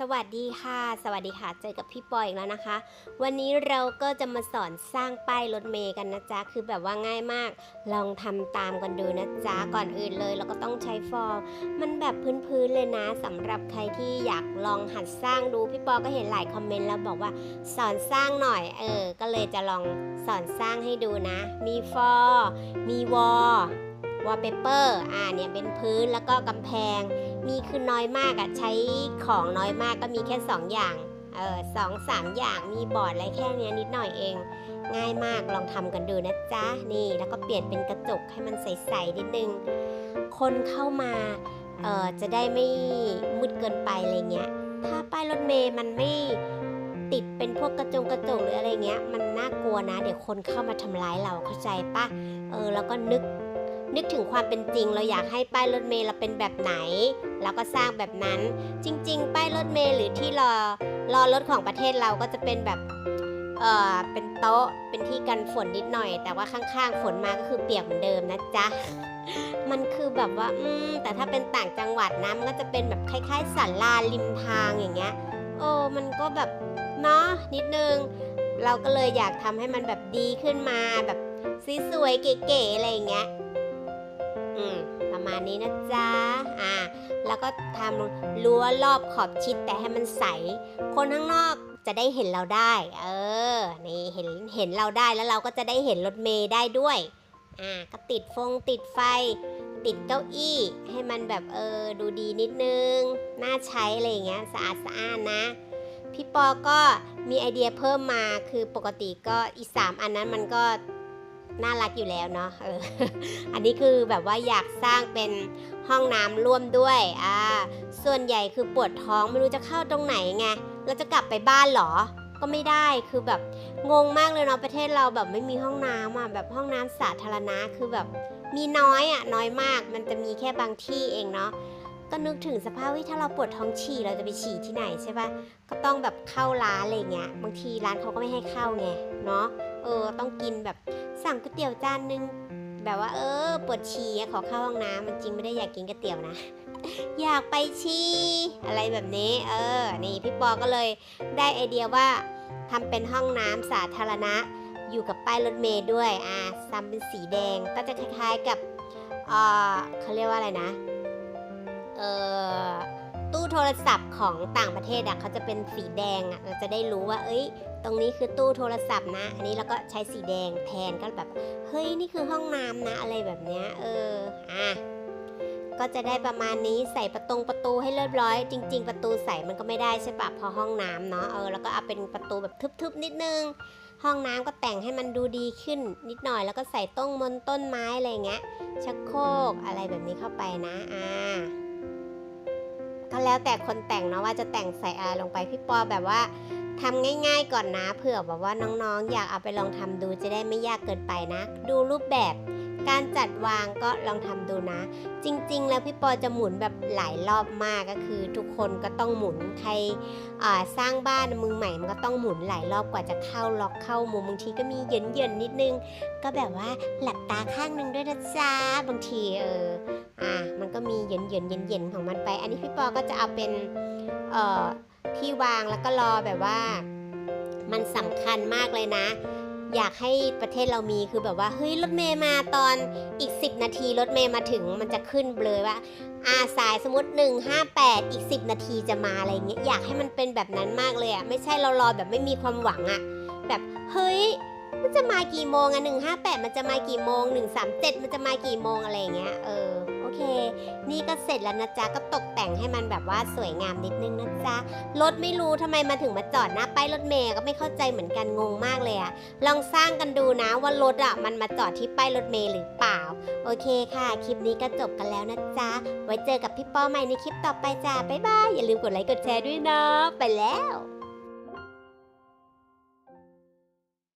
สวัสดีค่ะ สวัสดีค่ะ เจอกับพี่ปอยอีกแล้วนะคะ วันนี้เราก็จะมาสอนสร้างป้ายรถเมย์กันนะจ๊ะ คือแบบว่าง่ายมาก ลองทำตามกันดูนะจ๊ะ ก่อนอื่นเลยเราก็ต้องใช้ฟอร์มมันแบบพื้นๆเลยนะสำหรับใครที่อยากลองหัดสร้างดู พี่ปอก็เห็นหลายคอมเมนต์แล้วบอกว่าสอนสร้างหน่อย เออ ก็เลยจะลองสอนสร้างให้ดูนะ มีฟอร์มีวอลวอลเปเปอร์ อ่า เนี่ยเป็นพื้นแล้วก็กำแพง มีคือน้อยมากอะใช้ของน้อยมากก็มีแค่ 2 อย่างเออสองสามอย่างมีบอร์ดอะไรแค่เนี้ยนิดหน่อยเอง ง่ายมากลองทำกันดูนะจ๊ะ นี่แล้วก็เปลี่ยนเป็นกระจกให้มันใสๆนิดนึง คนเข้ามาเออจะได้ไม่มืดเกินไปอะไรเงี้ย ถ้าป้ายรถเมย์มันไม่ติดเป็นพวกกระจงกระจกหรืออะไรเงี้ย มันน่ากลัวนะ เดี๋ยวคนเข้ามาทำร้ายเราเข้าใจปะเออแล้วก็นึก นึกถึงความเป็นจริง เราอยากให้ป้ายรถเมล์เราเป็นแบบไหนเราก็สร้างแบบนั้น จริง ๆ ป้ายรถเมล์หรือที่รอรอรถของประเทศเราก็จะเป็นแบบเออเป็นโต๊ะเป็นที่กันฝนนิดหน่อย แต่ว่าข้างๆฝนมาก็คือเปียกเหมือนเดิมนะจ๊ะมันคือแบบว่าอืมแต่ถ้าเป็นต่างจังหวัดนะมันก็จะเป็นแบบคล้ายๆสันลาริมทางอย่างเงี้ยโอ้มันก็แบบเนาะนิดนึง เราก็เลยอยากทำให้มันแบบดีขึ้นมาแบบสวยๆเก๋ๆอะไรอย่างเงี้ย อืมประมาณนี้นะจ๊ะอ่าแล้วก็ทำรั้วรอบขอบชิดแต่ให้มันใส คนข้างนอกจะได้เห็นเราได้ เออ นี่เห็นเห็นเราได้แล้วเราก็จะได้เห็นรถเมย์ได้ด้วย อ่า ก็ติดฟงติดไฟ ติดเก้าอี้ให้มันแบบเออดูดีนิดนึง น่าใช้อะไรอย่างเงี้ยสะอาดสะอ้านนะ พี่ปอก็มีไอเดียเพิ่มมาคือปกติก็อีสามอันนั้นมันก็ น่ารักอยู่แล้วเนาะเอออันนี้คือแบบว่าอยากสร้างเป็นห้องน้ำร่วมด้วยอ่าส่วนใหญ่คือปวดท้องไม่รู้จะเข้าตรงไหนไงเราจะกลับไปบ้านเหรอ ก็ไม่ได้คือแบบงงมากเลยเนาะประเทศเราแบบไม่มีห้องน้ำอะแบบห้องน้ำสาธารณะคือแบบมีน้อยอะน้อยมากมันจะมีแค่บางที่เองเนาะ ก็นึกถึงสภาพว่าถ้าเราปวดท้องฉี่เราจะไปฉี่ที่ไหนใช่ปะก็ต้องแบบเข้าร้านอะไรเงี้ยบางทีร้านเขาก็ไม่ให้เข้าไงเนาะเออต้องกินแบบสั่งก๋วยเตี๋ยวจานนึงแบบว่า เออปวดฉี่ขอเข้าห้องน้ำมันจริงไม่ได้อยากกินก๋วยเตี๋ยวนะ อยากไปฉี่อะไรแบบนี้ เออนี่พี่ปอก็เลยได้ไอเดียว่าทำเป็นห้องน้ำสาธารณะ อยู่กับป้ายรถเมล์ด้วยอ่าซ้ำเป็นสีแดงก็จะคล้ายๆกับเออเขาเรียกว่าอะไรนะ เออตู้โทรศัพท์ของต่างประเทศอะเขาจะเป็นสีแดงอะเราจะได้รู้ว่า เอ้ย ตรงนี้คือตู้โทรศัพท์นะ อันนี้เราก็ใช้สีแดงแทนก็แบบ เฮ้ย นี่คือห้องน้ำนะอะไรแบบเนี้ยเอออะก็จะได้ประมาณนี้ใส่ประตงประตูให้เรียบร้อย จริง ๆ ประตูใส่มันก็ไม่ได้ใช่ปะพอห้องน้ำเนาะเออแล้วก็เอาเป็นประตูแบบทึบๆนิดนึง ห้องน้ำก็แต่งให้มันดูดีขึ้นนิดหน่อยแล้วก็ใส่ต้นมนต้นไม้อะไรเงี้ยชักโครกอะไรแบบนี้เข้าไปนะอ่า ก็แล้วแต่คนแต่งเนาะว่าจะแต่งใส่อะไรลงไปพี่ปอแบบว่าทำง่ายๆก่อนนะเผื่อแบบว่าน้องๆ อยากเอาไปลองทำดูจะได้ไม่ยากเกินไปนะ ดูรูปแบบการจัดวางก็ลองทำดูนะ จริงๆ แล้วพี่ปอจะหมุนแบบหลายรอบมากก็คือ ทุกคนก็ต้องหมุนใครสร้างบ้านมือใหม่มันก็ต้องหมุนหลายรอบกว่าจะเข้าล็อกเข้ามุมบางทีก็มีเย็นๆนิดนึง ก็แบบว่าหลับตาข้างหนึงด้วยนะจ๊ะบางทีเออ อะมันก็มีเย็นเย็นเย็นเย็นของมันไป อันนี้พี่ปอก็จะเอาเป็นเอ่อที่วางแล้วก็รอแบบว่า มันสำคัญมากเลยนะ อยากให้ประเทศเรามีคือแบบว่าเฮ้ยรถเมย์มาตอนอีก 10 นาทีรถเมย์มาถึงมันจะขึ้นเลยว่าอาสายสมมติ 158 อีก 10 นาทีจะมาอะไรเงี้ยอยากให้มันเป็นแบบนั้นมากเลยอะไม่ใช่เรารอแบบไม่มีความหวังอะแบบเฮ้ยมันจะมากี่โมงอะ158 มันจะมากี่โมง 137 มันจะมากี่โมงอะไรเงี้ยเออ โอเค นี่ก็เสร็จแล้วนะจ๊ะ ก็ตกแต่งให้มันแบบว่าสวยงามนิดนึงนะจ๊ะ รถไม่รู้ทำไมมาถึงมาจอดหน้าป้ายรถเมย์ก็ไม่เข้าใจเหมือนกันงงมากเลยอะลองสร้างกันดูนะว่ารถอะมันมาจอดที่ป้ายรถเมย์หรือเปล่า โอเคค่ะ คลิปนี้ก็จบกันแล้วนะจ๊ะ ไว้เจอกับพี่ป้อใหม่ในคลิปต่อไปจ้า บ๊ายบาย อย่าลืมกดไลค์กดแชร์ด้วยนะ ไปแล้ว